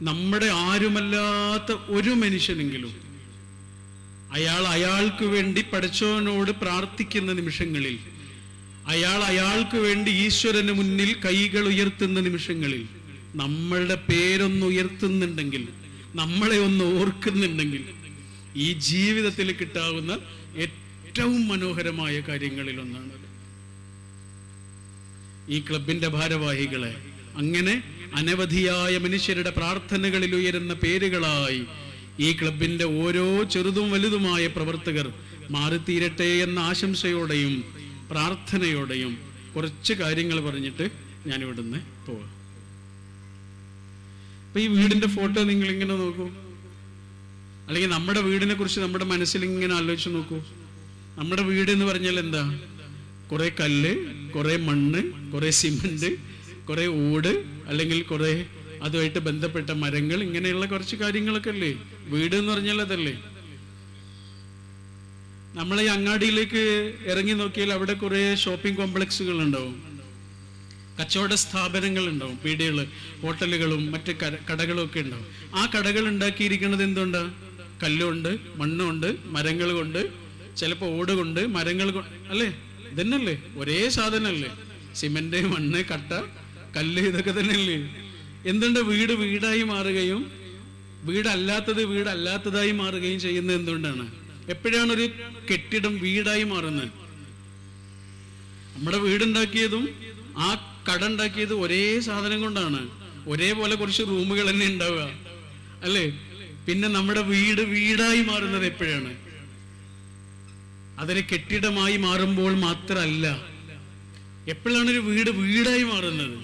നമ്മുടെ ആരുമല്ലാത്ത ഒരു മനുഷ്യനെങ്കിലും അയാൾ അയാൾക്ക് വേണ്ടി പഠിച്ചവനോട് പ്രാർത്ഥിക്കുന്ന നിമിഷങ്ങളിൽ അയാൾ അയാൾക്ക് വേണ്ടി ഈശ്വരന് മുന്നിൽ കൈകൾ ഉയർത്തുന്ന നിമിഷങ്ങളിൽ നമ്മളുടെ പേരൊന്ന് ഉയർത്തുന്നുണ്ടെങ്കിൽ നമ്മളെ ഒന്ന് ഓർക്കുന്നുണ്ടെങ്കിൽ ഈ ജീവിതത്തിൽ കിട്ടാവുന്ന ഏറ്റവും മനോഹരമായ കാര്യങ്ങളിൽ ഒന്നാണ്. ഈ ക്ലബിന്റെ ഭാരവാഹികളെ അങ്ങനെ അനവധിയായ മനുഷ്യരുടെ പ്രാർത്ഥനകളിൽ ഉയരുന്ന പേരുകളായി ഈ ക്ലബിന്റെ ഓരോ ചെറുതും വലുതുമായ പ്രവർത്തകർ മാറിത്തീരട്ടെ എന്ന ആശംസയോടെയും പ്രാർത്ഥനയോടെയും കുറച്ച് കാര്യങ്ങൾ പറഞ്ഞിട്ട് ഞാൻ ഇവിടുന്ന് പോവാം. അപ്പൊ ഈ വീടിന്റെ ഫോട്ടോ നിങ്ങൾ ഇങ്ങനെ നോക്കൂ. അല്ലെങ്കിൽ നമ്മുടെ വീടിനെ കുറിച്ച് നമ്മുടെ മനസ്സിൽ ഇങ്ങനെ ആലോചിച്ച് നോക്കൂ. നമ്മുടെ വീട് എന്ന് പറഞ്ഞാൽ എന്താ? കുറെ കല്ല് കുറെ മണ്ണ് കുറെ സിമെന്റ് കുറെ ഓട് അല്ലെങ്കിൽ കുറെ അതുമായിട്ട് ബന്ധപ്പെട്ട മരങ്ങൾ ഇങ്ങനെയുള്ള കുറച്ച് കാര്യങ്ങളൊക്കെ അല്ലേ? വീട് എന്ന് പറഞ്ഞാൽ അതല്ലേ? നമ്മൾ ഈ അങ്ങാടിയിലേക്ക് ഇറങ്ങി നോക്കിയാൽ അവിടെ കുറെ ഷോപ്പിംഗ് കോംപ്ലക്സുകൾ ഉണ്ടാവും. കച്ചവട സ്ഥാപനങ്ങൾ ഉണ്ടാവും. പീടികൾ ഹോട്ടലുകളും മറ്റ് കടകളും ഒക്കെ ഉണ്ടാവും. ആ കടകൾ ഉണ്ടാക്കിയിരിക്കുന്നത് എന്തുകൊണ്ട്? കല്ലുണ്ട് മണ്ണുണ്ട് മരങ്ങൾ കൊണ്ട്. ചിലപ്പോൾ ഓട് കൊണ്ട് മരങ്ങൾ കൊണ്ട് അല്ലേ? ഇതന്നല്ലേ? ഒരേ സാധനമല്ലേ സിമെന്റ് മണ്ണ് കട്ട കല്ല് ഇതൊക്കെ തന്നെയല്ലേ? എന്തുണ്ട് വീട് വീടായി മാറുകയും വീടല്ലാത്തത് വീടല്ലാത്തതായി മാറുകയും ചെയ്യുന്നത് എന്തുകൊണ്ടാണ്? എപ്പോഴാണ് ഒരു കെട്ടിടം വീടായി മാറുന്നത്? നമ്മുടെ വീടുണ്ടാക്കിയതും ആ കട ഉണ്ടാക്കിയത് ഒരേ സാധനം കൊണ്ടാണ്. ഒരേപോലെ കുറച്ച് റൂമുകൾ തന്നെ ഉണ്ടാവുക. അല്ലേ? പിന്നെ നമ്മുടെ വീട് വീടായി മാറുന്നത് എപ്പോഴാണ്? അതൊരു കെട്ടിടമായി മാറുമ്പോൾ മാത്രമല്ല എപ്പോഴാണ് ഒരു വീട് വീടായി മാറുന്നത്?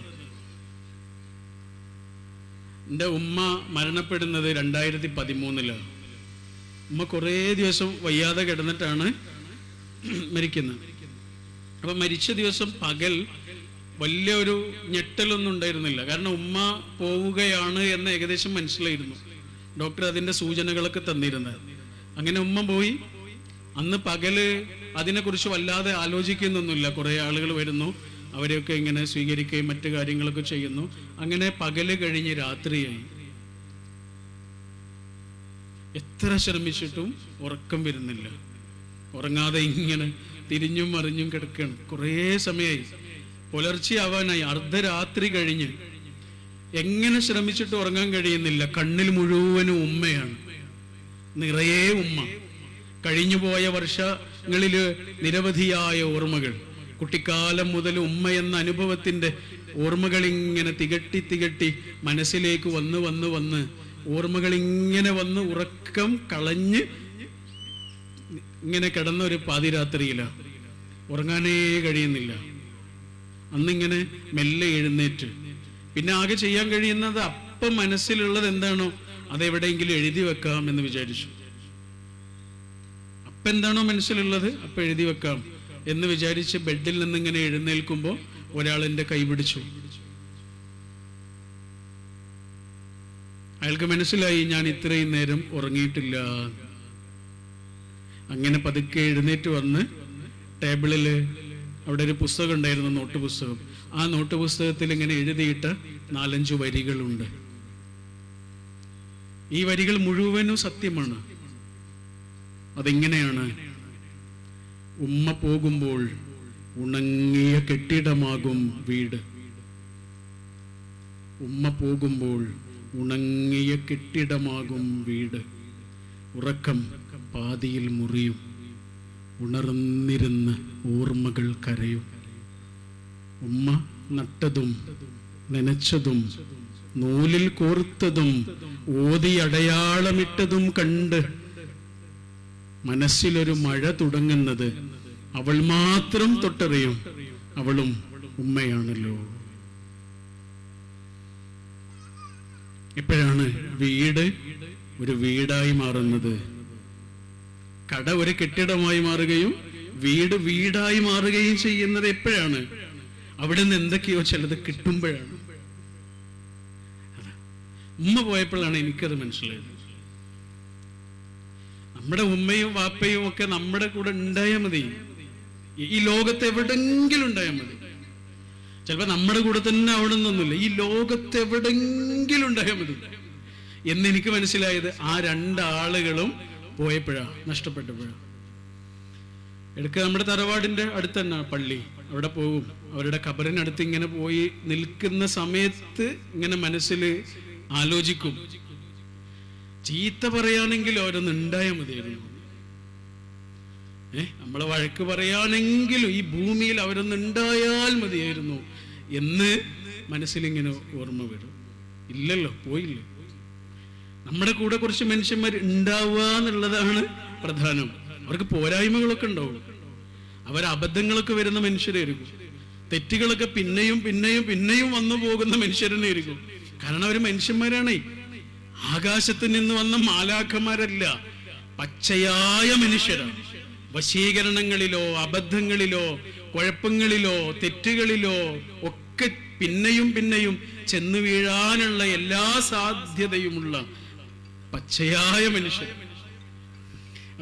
എന്റെ ഉമ്മ മരണപ്പെടുന്നത് രണ്ടായിരത്തി പതിമൂന്നിലാണ് ഉമ്മ കുറേ ദിവസം വയ്യാതെ കിടന്നിട്ടാണ് മരിക്കുന്നത്. അപ്പം മരിച്ച ദിവസം പകൽ വലിയ ഒരു ഞെട്ടലൊന്നും ഉണ്ടായിരുന്നില്ല. കാരണം ഉമ്മ പോവുകയാണ് എന്ന് ഏകദേശം മനസ്സിലായിരുന്നു. ഡോക്ടർ അതിന്റെ സൂചനകളൊക്കെ തന്നിരുന്നത്. അങ്ങനെ ഉമ്മ പോയി. അന്ന് പകൽ അതിനെക്കുറിച്ച് വല്ലാതെ ആലോചിക്കുന്നൊന്നുമില്ല. കുറേ ആളുകൾ വരുന്നു. അവരെയൊക്കെ ഇങ്ങനെ സ്വീകരിക്കുകയും മറ്റു കാര്യങ്ങളൊക്കെ ചെയ്യുന്നു. അങ്ങനെ പകൽ കഴിഞ്ഞ് രാത്രിയായി. എത്ര ശ്രമിച്ചിട്ടും ഉറക്കം വരുന്നില്ല. ഉറങ്ങാതെ ഇങ്ങനെ തിരിഞ്ഞും മറിഞ്ഞും കിടക്കണം. കുറേ സമയമായി പുലർച്ചെ ആവാനായി. അർദ്ധരാത്രി കഴിഞ്ഞ്. എങ്ങനെ ശ്രമിച്ചിട്ട് ഉറങ്ങാൻ കഴിയുന്നില്ല. കണ്ണിൽ മുഴുവനും ഉമ്മയാണ്. നിറയെ ഉമ്മ. കഴിഞ്ഞുപോയ വർഷങ്ങളിൽ നിരവധിയായ ഓർമ്മകൾ. കുട്ടിക്കാലം മുതൽ ഉമ്മ എന്ന അനുഭവത്തിന്റെ ഓർമ്മകൾ ഇങ്ങനെ തികട്ടി തികട്ടി മനസ്സിലേക്ക് വന്ന് വന്ന് വന്ന് ഓർമ്മകൾ ഇങ്ങനെ വന്ന് ഉറക്കം കളഞ്ഞ് ഇങ്ങനെ കിടന്ന ഒരു പാതിരാത്രിയില. ഉറങ്ങാനേ കഴിയുന്നില്ല. അന്നിങ്ങനെ മെല്ലെ എഴുന്നേറ്റ്. പിന്നെ ആകെ ചെയ്യാൻ കഴിയുന്നത് അപ്പം മനസ്സിലുള്ളത് എന്താണോ അതെവിടെയെങ്കിലും എഴുതി വെക്കാം എന്ന് വിചാരിച്ചു. അപ്പം എന്താണോ മനസ്സിലുള്ളത് അപ്പം എഴുതി വെക്കാം എന്ന് വിചാരിച്ച് ബെഡിൽ നിന്ന് ഇങ്ങനെ എഴുന്നേൽക്കുമ്പോൾ ഒരാൾ എന്റെ കൈ പിടിച്ചു. അയാൾക്ക് മനസ്സിലായി ഞാൻ ഇത്രയും നേരം ഉറങ്ങിയിട്ടില്ല. അങ്ങനെ പതുക്കെ എഴുന്നേറ്റ് വന്ന് ടേബിളിൽ അവിടെ ഒരു പുസ്തകം ഉണ്ടായിരുന്നു നോട്ട് പുസ്തകം ആ നോട്ട് പുസ്തകത്തിൽ ഇങ്ങനെ എഴുതിയിട്ട് നാലഞ്ച് വരികളുണ്ട്. ഈ വരികൾ മുഴുവനും സത്യമാണ്. അതിങ്ങനെയാണ്. ഉമ്മ പോകുമ്പോൾ ഉണങ്ങിയ കെട്ടിടമാകും വീട്. ഉമ്മ പോകുമ്പോൾ ഉണങ്ങിയ കെട്ടിടമാകും വീട്. ഉറക്കം പാതിയിൽ മുറിയും. ഉണർന്നിരുന്ന് ഓർമ്മകൾ കരയും. ഉമ്മ നട്ടതും നനച്ചതും നൂലിൽ കോർത്തതും ഓതി അടയാളമിട്ടതും കണ്ട് മനസ്സിലൊരു മഴ തുടങ്ങുന്നത് അവൾ മാത്രം തൊട്ടറിയും അവളും ഉമ്മയാണല്ലോ. ഇപ്പോഴാണ് വീട് ഒരു വീടായി മാറുന്നത്. കട ഒരു കെട്ടിടമായി മാറുകയും വീട് വീടായി മാറുകയും ചെയ്യുന്നത് എപ്പോഴാണ്? അവിടെ നിന്ന് എന്തൊക്കെയോ ചിലത് കിട്ടുമ്പോഴാണ്. ഉമ്മ പോയപ്പോഴാണ് എനിക്കത് മനസ്സിലായത്. നമ്മുടെ ഉമ്മയും വാപ്പയും ഒക്കെ നമ്മുടെ കൂടെ ഉണ്ടായാൽ മതി. ഈ- ലോകത്ത് എവിടെങ്കിലും ഉണ്ടായാൽ മതി. ചിലപ്പോ നമ്മുടെ കൂടെ തന്നെ അവിടെ നിന്നൊന്നുമില്ല. ഈ ലോകത്ത് എവിടെങ്കിലും ഉണ്ടായാൽ മതി. എന്ന് എനിക്ക് മനസ്സിലായത് ആ രണ്ടാളുകളും പോയപ്പോഴാണ് നഷ്ടപ്പെട്ടപ്പോഴാണ് എടുക്ക നമ്മുടെ തറവാടിന്റെ അടുത്ത് തന്നെ പള്ളി അവിടെ പോകും. അവരുടെ ഖബറിനടുത്ത് ഇങ്ങനെ പോയി നിൽക്കുന്ന സമയത്ത് ഇങ്ങനെ മനസ്സിൽ ആലോചിക്കും. ചീത്ത പറയാനെങ്കിലും അവരൊന്ന് ഉണ്ടായാൽ മതിയായിരുന്നു. നമ്മൾ വഴക്ക് പറയാനെങ്കിലും ഈ ഭൂമിയിൽ അവരൊന്ന് ഉണ്ടായാൽ മതിയായിരുന്നു എന്ന് മനസ്സിലിങ്ങനെ ഓർമ്മ വരും. ഇല്ലല്ലോ പോയില്ല? നമ്മുടെ കൂടെ കുറച്ച് മനുഷ്യന്മാർ ഉണ്ടാവുക എന്നുള്ളതാണ് പ്രധാനം. അവർക്ക് പോരായ്മകളൊക്കെ ഉണ്ടാവും. അവർ അബദ്ധങ്ങളൊക്കെ വരുന്ന മനുഷ്യരായിരിക്കും. തെറ്റുകളൊക്കെ പിന്നെയും പിന്നെയും പിന്നെയും വന്നു പോകുന്ന മനുഷ്യരെന്നെ ആയിരിക്കും കാരണം അവർ മനുഷ്യന്മാരാണേ. ആകാശത്ത് നിന്ന് വന്ന മാലാഖമാരല്ല പച്ചയായ മനുഷ്യരാണ്. വശീകരണങ്ങളിലോ അബദ്ധങ്ങളിലോ കുഴപ്പങ്ങളിലോ തെറ്റുകളിലോ ഒക്കെ പിന്നെയും പിന്നെയും ചെന്നു വീഴാനുള്ള എല്ലാ സാധ്യതയുമുള്ള പച്ചയായ മനുഷ്യൻ.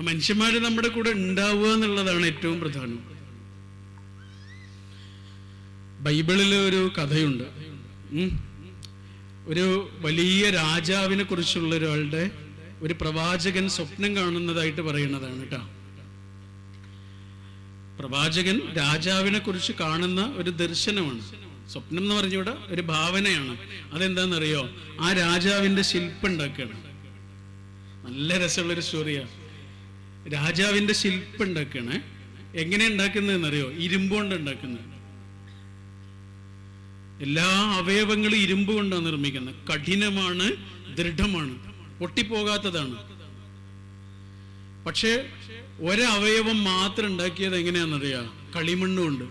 മനുഷ്യന്മാര് നമ്മുടെ കൂടെ ഉണ്ടാവുക എന്നുള്ളതാണ് ഏറ്റവും പ്രധാനം. ബൈബിളിൽ ഒരു കഥയുണ്ട്. ഒരു വലിയ രാജാവിനെ കുറിച്ചുള്ള ഒരാളുടെ ഒരു പ്രവാചകൻ സ്വപ്നം കാണുന്നതായിട്ട് പറയുന്നതാണ് കേട്ടോ. പ്രവാചകൻ രാജാവിനെ കുറിച്ച് കാണുന്ന ഒരു ദർശനമാണ്. സ്വപ്നം എന്ന് പറഞ്ഞൂടെ ഒരു ഭാവനയാണ്. അതെന്താണെന്നറിയോ? ആ രാജാവിന്റെ ശില്പം ഉണ്ടാക്കുകയാണ് നല്ല രസമുള്ളൊരു സ്റ്റോറിയാ രാജാവിന്റെ ശില്പം ഉണ്ടാക്കുകയാണ് എങ്ങനെ ഉണ്ടാക്കുന്നതെന്നറിയോ? ഇരുമ്പുകൊണ്ട് ഉണ്ടാക്കുന്നത്. എല്ലാ അവയവങ്ങളും ഇരുമ്പ് കൊണ്ടാണ് നിർമ്മിക്കുന്നത്. കഠിനമാണ് ദൃഢമാണ് പൊട്ടിപ്പോകാത്തതാണ്. പക്ഷേ ഒരവയവം മാത്രം ഉണ്ടാക്കിയത് എങ്ങനെയാണെന്നറിയാ? കളിമണ്ണ് ഉണ്ട്.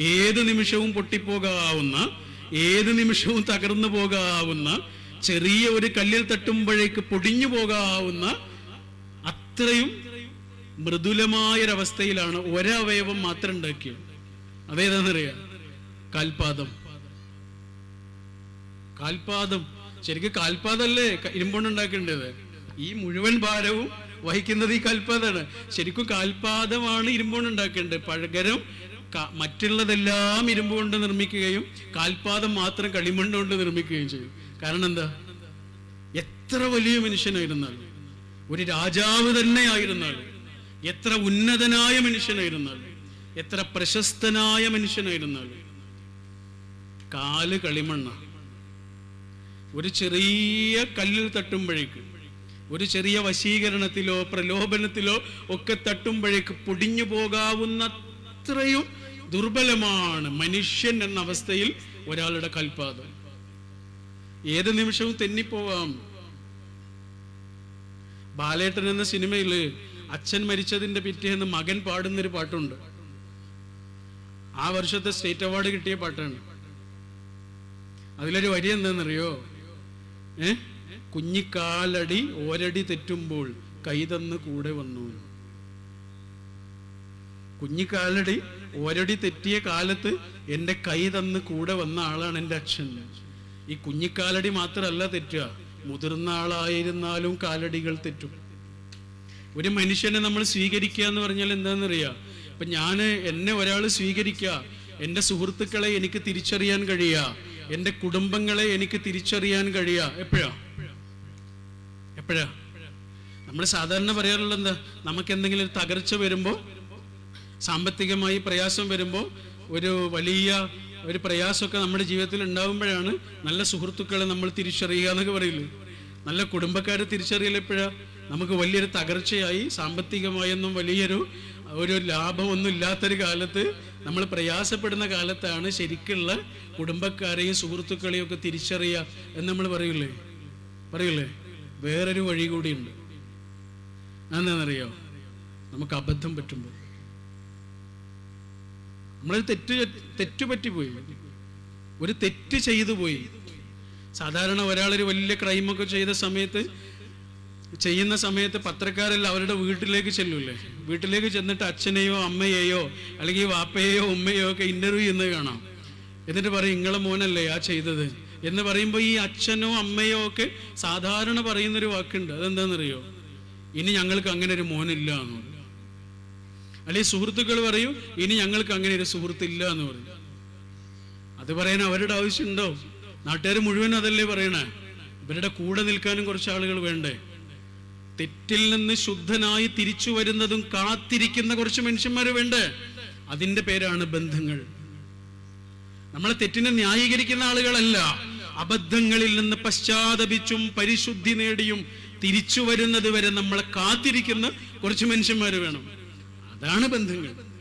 ഏത് നിമിഷവും പൊട്ടിപ്പോകാവുന്ന ഏത് നിമിഷവും തകർന്നു പോകാവുന്ന ചെറിയ ഒരു കല്ലിൽ തട്ടുമ്പോഴേക്ക് പൊടിഞ്ഞു പോകാവുന്ന അത്രയും മൃദുലമായൊരവസ്ഥയിലാണ് ഒരവയവം മാത്രം ഉണ്ടാക്കിയത്. അതേതാണെന്നറിയാം? കാൽപാദം. കാൽപാദം. ശരിക്കും കാൽപാദല്ലേ? ഉണ്ടാക്കേണ്ടത്. ഈ മുഴുവൻ ഭാരവും വഹിക്കുന്നത് ഈ കാൽപാതാണ് ശരിക്കും കാൽപാദമാണ് ഇരുമ്പുകൊണ്ട് ഉണ്ടാക്കേണ്ടത് മറ്റുള്ളതെല്ലാം ഇരുമ്പ് കൊണ്ട് നിർമ്മിക്കുകയും കാൽപാദം മാത്രം കളിമണ്ണ് കൊണ്ട് നിർമ്മിക്കുകയും ചെയ്യും. കാരണം എന്താ? എത്ര വലിയ മനുഷ്യനായിരുന്നാലും ഒരു രാജാവ് തന്നെ ആയിരുന്നാലും എത്ര ഉന്നതനായ മനുഷ്യനായിരുന്നാലും എത്ര പ്രശസ്തനായ മനുഷ്യനായിരുന്നാലും കാൽ കളിമണ്ണ. ഒരു ചെറിയ കല്ലിൽ തട്ടുമ്പോഴേക്ക് ഒരു ചെറിയ വശീകരണത്തിലോ പ്രലോഭനത്തിലോ ഒക്കെ തട്ടുമ്പോഴേക്ക് പൊടിഞ്ഞു പോകാവുന്ന അത്രയും ദുർബലമാണ് മനുഷ്യൻ എന്ന അവസ്ഥയിൽ ഒരാളുടെ കൽപാതം ഏത് നിമിഷവും തെന്നിപ്പോവാം. ബാലേട്ടൻ എന്ന സിനിമയിൽ അച്ഛൻ മരിച്ചതിന്റെ പിറ്റേന്ന് മകൻ പാടുന്നൊരു പാട്ടുണ്ട്. ആ വർഷത്തെ സ്റ്റേറ്റ് അവാർഡ് കിട്ടിയ പാട്ടാണ്. അതിലൊരു വരി എന്താണെന്നറിയോ? ഏ? കുഞ്ഞിക്കാലടി ഓരടി തെറ്റുമ്പോൾ കൈതന്ന് കൂടെ വന്നു. കുഞ്ഞിക്കാലടി ഒരടി തെറ്റിയ കാലത്ത് എന്റെ കൈ തന്ന് കൂടെ വന്ന ആളാണ് എന്റെ അച്ഛൻ. ഈ കുഞ്ഞിക്കാലടി മാത്രമല്ല തെറ്റുക മുതിർന്ന ആളായിരുന്നാലും കാലടികൾ തെറ്റും. ഒരു മനുഷ്യനെ നമ്മൾ സ്വീകരിക്കുക എന്ന് പറഞ്ഞാൽ എന്താണെന്നറിയാം? ഇപ്പൊ ഞാൻ എന്നെ ഒരാൾ സ്വീകരിക്കുക എന്റെ സുഹൃത്തുക്കളെ എനിക്ക് തിരിച്ചറിയാൻ കഴിയുക എന്റെ കുടുംബങ്ങളെ എനിക്ക് തിരിച്ചറിയാൻ കഴിയുക എപ്പോഴാ? എപ്പോഴാ? നമ്മൾ സാധാരണ പറയാറുള്ളത് എന്താ? നമുക്ക് എന്തെങ്കിലും ഒരു തകർച്ച വരുമ്പോൾ സാമ്പത്തികമായി പ്രയാസം വരുമ്പോൾ ഒരു വലിയ ഒരു പ്രയാസമൊക്കെ നമ്മുടെ ജീവിതത്തിൽ ഉണ്ടാകുമ്പോഴാണ് നല്ല സുഹൃത്തുക്കളെ നമ്മൾ തിരിച്ചറിയുക എന്നൊക്കെ പറയില്ലേ? നല്ല കുടുംബക്കാരെ തിരിച്ചറിയൽ എപ്പോഴാ? നമുക്ക് വലിയൊരു തകർച്ചയായി സാമ്പത്തികമായൊന്നും വലിയൊരു ഒരു ലാഭമൊന്നും ഇല്ലാത്തൊരു കാലത്ത് നമ്മൾ പ്രയാസപ്പെടുന്ന കാലത്താണ് ശരിക്കുള്ള കുടുംബക്കാരെയും സുഹൃത്തുക്കളെയും ഒക്കെ തിരിച്ചറിയുക എന്ന് നമ്മൾ പറയില്ലേ? പറയില്ലേ? വേറൊരു വഴി കൂടിയുണ്ട്. എന്താണെന്നറിയോ നമുക്ക് അബദ്ധം പറ്റുമ്പോൾ. നമ്മളൊരു തെറ്റ് തെറ്റ് പറ്റിപ്പോയി. ഒരു തെറ്റ് ചെയ്തു പോയി. സാധാരണ ഒരാളൊരു വലിയ ക്രൈമൊക്കെ ചെയ്ത സമയത്ത് ചെയ്യുന്ന സമയത്ത് പത്രക്കാരെല്ലാം അവരുടെ വീട്ടിലേക്ക് ചെല്ലൂലേ വീട്ടിലേക്ക് ചെന്നിട്ട് അച്ഛനെയോ അമ്മയെയോ അല്ലെങ്കിൽ വാപ്പയെയോ ഉമ്മയെയോ ഒക്കെ ഇന്റർവ്യൂ ചെയ്യുന്നത് കാണാം. എന്നിട്ട് പറയും ഇങ്ങളെ മോനല്ലേ ആ ചെയ്തത്? എന്ന് പറയുമ്പോൾ ഈ അച്ഛനോ അമ്മയോ ഒക്കെ സാധാരണ പറയുന്നൊരു വാക്കുണ്ട്. അതെന്താണെന്നറിയോ ഇനി ഞങ്ങൾക്ക് അങ്ങനെ ഒരു മോനില്ല എന്ന് പറയും. അല്ലെങ്കിൽ സുഹൃത്തുക്കൾ പറയും ഇനി ഞങ്ങൾക്ക് അങ്ങനെ ഒരു സുഹൃത്തില്ല എന്ന് പറയും. അത് പറയാൻ അവരുടെ ആവശ്യമുണ്ടോ നാട്ടുകാർ മുഴുവൻ അതല്ലേ പറയണേ? ഇവരുടെ കൂടെ നിൽക്കാനും കുറച്ച് ആളുകൾ വേണ്ടേ? തെറ്റിൽ നിന്ന് ശുദ്ധനായി തിരിച്ചു വരുന്നതും കാത്തിരിക്കുന്ന കുറച്ച് മനുഷ്യന്മാർ വേണ്ടേ? അതിന്റെ പേരാണ് ബന്ധങ്ങൾ. നമ്മളെ തെറ്റിനെ ന്യായീകരിക്കുന്ന ആളുകളല്ല. അബദ്ധങ്ങളിൽ നിന്ന് പശ്ചാത്തപിച്ചും പരിശുദ്ധി നേടിയും തിരിച്ചു വരുന്നത് വരെ നമ്മളെ കാത്തിരിക്കുന്ന കുറച്ച് മനുഷ്യന്മാർ വേണം. അതാണ് ബന്ധങ്ങൾ.